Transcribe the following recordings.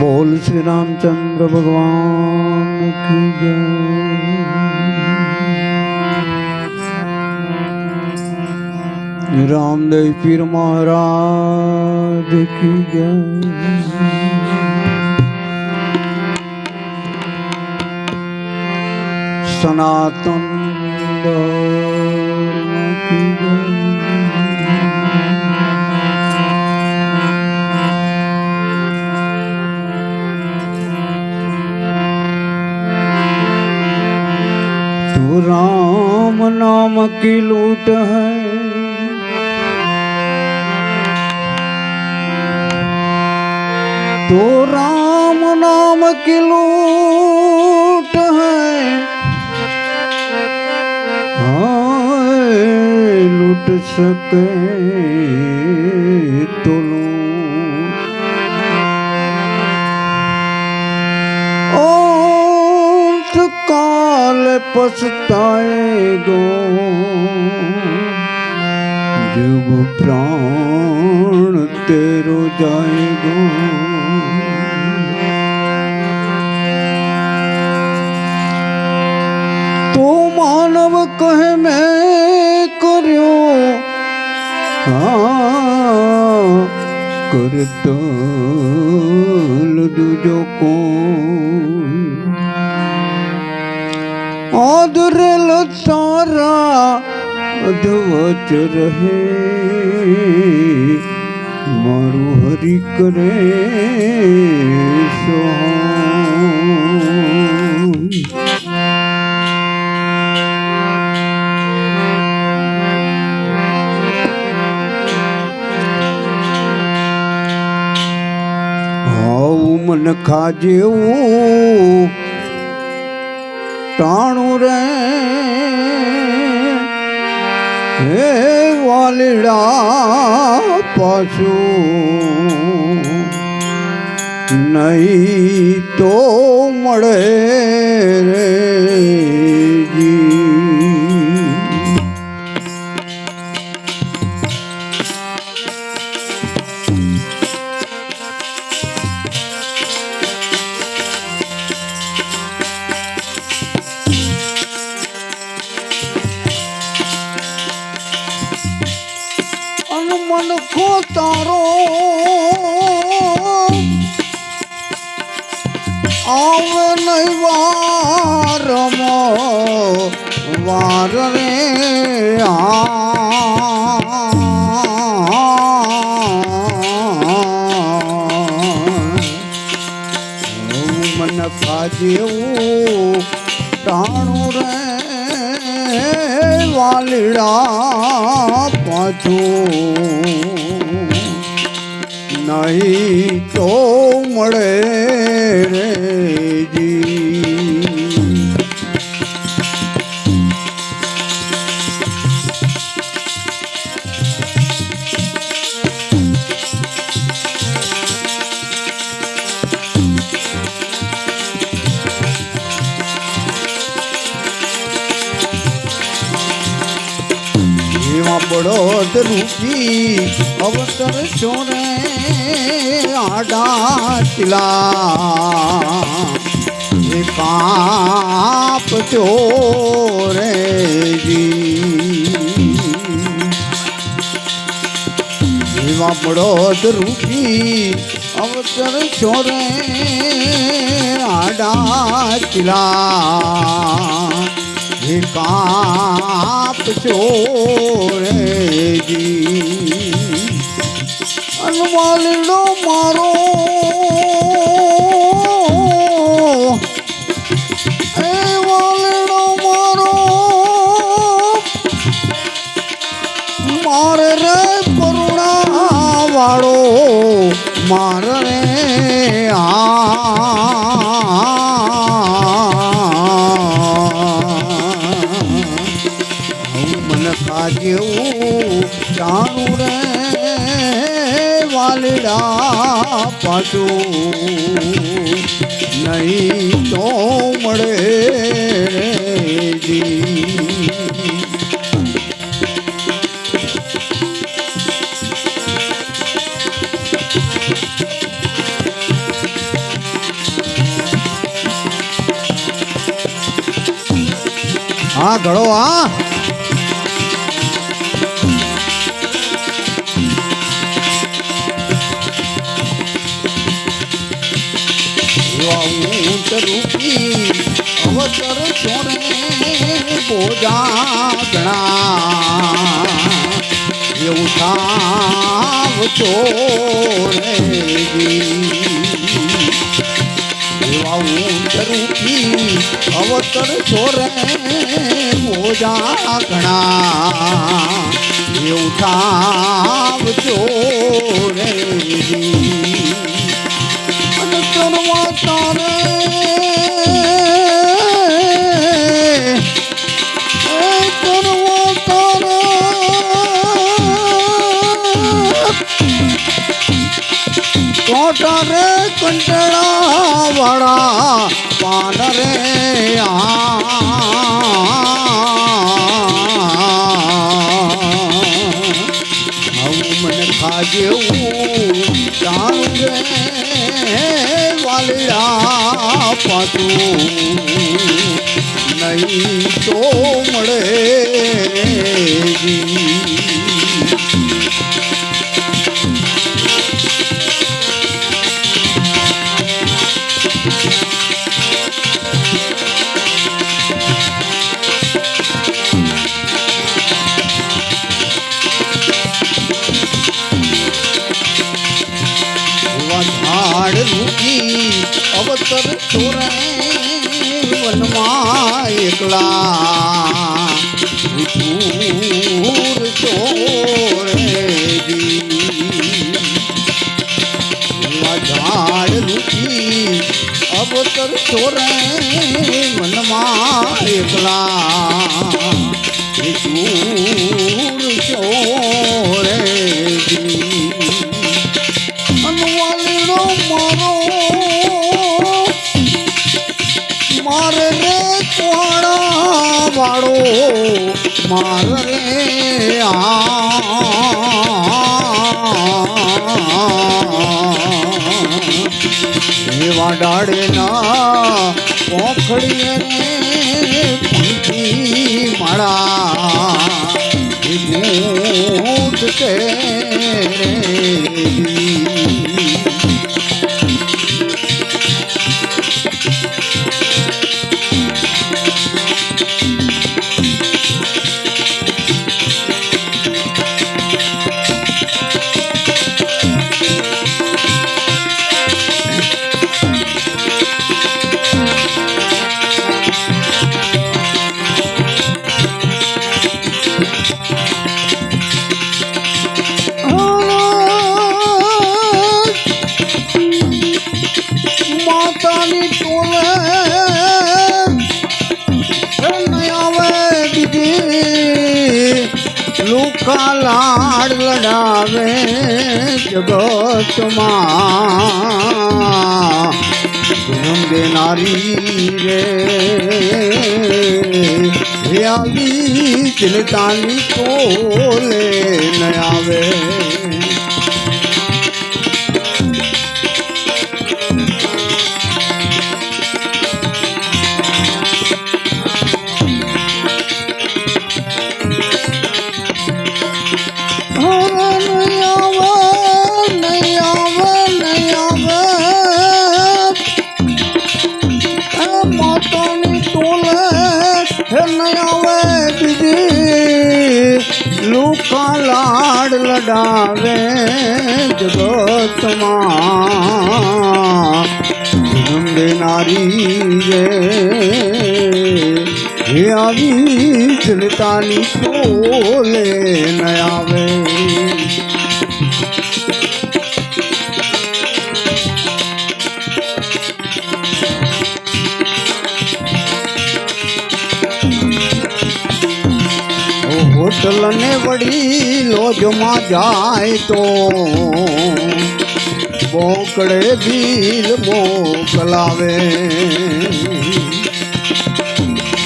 બોલ શ્રી રામચંદ્ર ભગવાન કી જય. રામદેવ પીર મહારાજ કી જય. સનાતન ધર્મ नाम की लूट है। तो राम नाम की लूट है। हाय, लूट सके तो लूट। काल पछताएगो। जब ਪ੍ਰਾਣ ਤੇਰੋ ਜਾਏਗਾ ਤੂੰ ਮਾਨਵ ਕਹੇ ਮੈਂ ਕਰਿਓ। ਹਾਂ ਕਰਤਲ ਦੂਜੋ ਕੋ ਆਦਰ ਲਸਾਰਾ ਅਧਵਚ ਰਹੇ। મારું હરી કરે મન ખાજેવું ટાણું રે. હે વાલડા પશુ નહીં તો મળે અનમન કો તારો આવે નહીં વારમો વાર રે મન ખાજેવું વાલીડા પાછું. નહીં તો મળે બળદ રૂપી અવસર છોરે આડા ચિલા એ પાપ ચોરે જીવા બળદ રૂપી અવસર છોરે આડા ચિલા હે કાપ ચોરે જી અનવાલડો મારો વાળો મારે આ કેવું જાણું રે વાલડા પાછું નહીં તો મળે હા ગળો હા. એવા ઊંટ રૂપી અવસર છોડે બોજા ગણા. એવું થાવ ચોરે એવા ઊંટ રૂપી અવસર છોરે મોજા ઘણા એવું થાવ ચોરે કરવા તારે કરવા તારે કોટા રે કંટળા વાળા પાન રે આ મને ખાજેવું જાણું વાલિયા પાતું નહીં તો મળે ઝાડ રૂપી અવતર ચોરે વનમાં એકલા વિઠુર ચોરેજી. ઝાડ રૂપી અવતર ચોરે વનમાં એકલા વિઠુર એવા ડાળેના પોખડીએ પંખી માળા. ભૂત તે લાડ લડાવે જગતમાં જન્મ દેનારી રે. આવી ચિંતાની કોલે ન આવે. લડાવે જગતમાં જન્મ દેનારી રે. હે આવી ચિંતાની ટોલે ન હોટલ વડી લોજમાં જાય તો. બોકડે ભીલ મોકલાવે.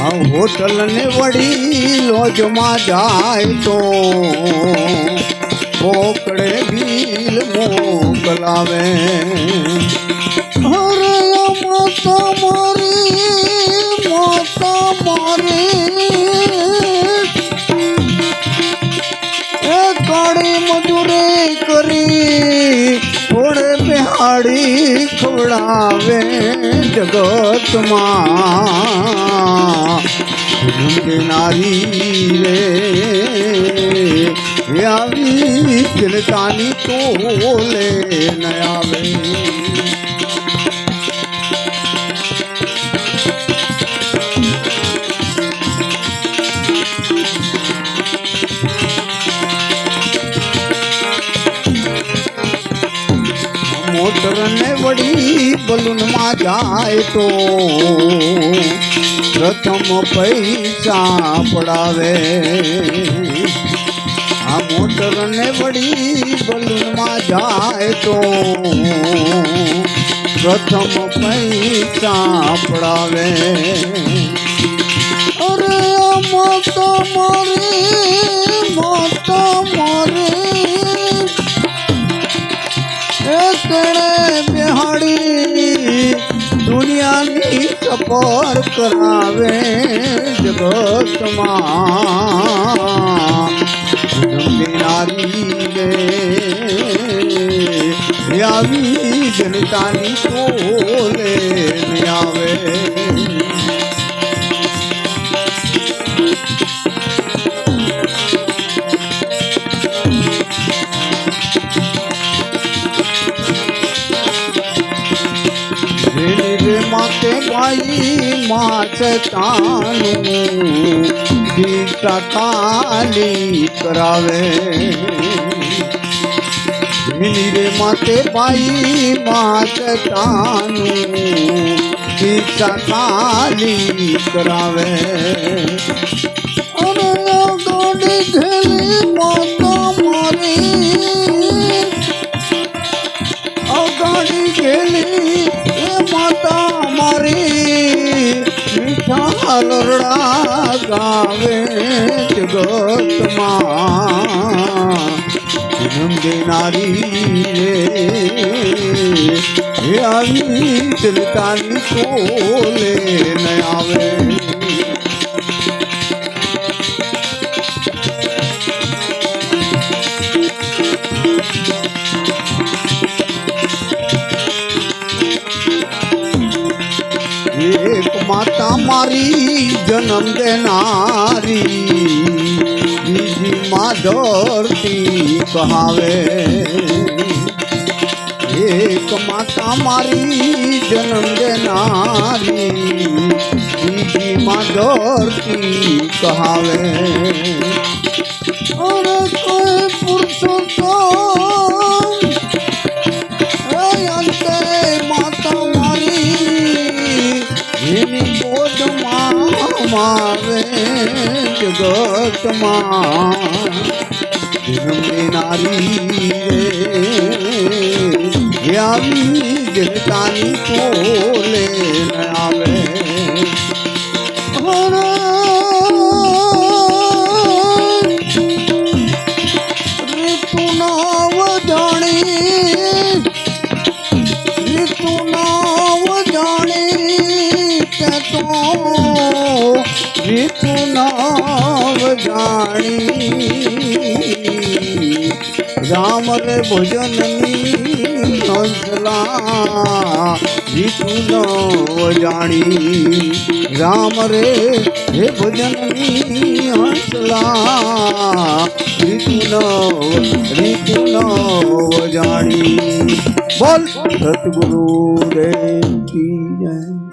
આ હોટલ ને વડી લોજમાં જાય તો. બોકડે ભીલ મોકલાવે. અરે ખવડાવે જગતમાં નારી રે આવી ચિંતાની તોલે ન આવે. મોટર ને વળી બલૂનમાં જાય તો પ્રથમ પૈસા પડાવે. આ મોટર ને વળી બલૂનમાં જાય તો પ્રથમ પૈસા પડાવે. અરે મોટો મોરે મોટો મોરે સફર કરાવે જગતમાં જન્મનારી રે એ આવી જનતાની ટોલે આવે માતે બાઈ માત તાનું દીકરા કાલી કરાવે જેની રે માતે બાઈ માત તાનું દીકરા કાલી કરાવે અરે ગોડી ઘેલી માતા મારી અગાડી માતા મારી મીઠા લરડા ગાવે જગતમાં. જન્મ દેનારી રે આવી ચિંતાની કોલે ન આવે. મારી જન્મ દેનારી. બીજી માં ધરતી કહાવે. એક માતા મારી જન્મ દેનારી. બીજી માં ધરતી કહાવે. અરે કોઈ પુરુષો એની ગોદમાં માવે જગતમાં જન્મે નારી રે આવી જનતાની કોલે આવે. જાણી રામ રે ભજનની હંસલા ઋતુ નવ જાણી રામ રે હે ભજનની હંસલા ઋતુ નવ જાણી બોલ સતગુરુ રે જય.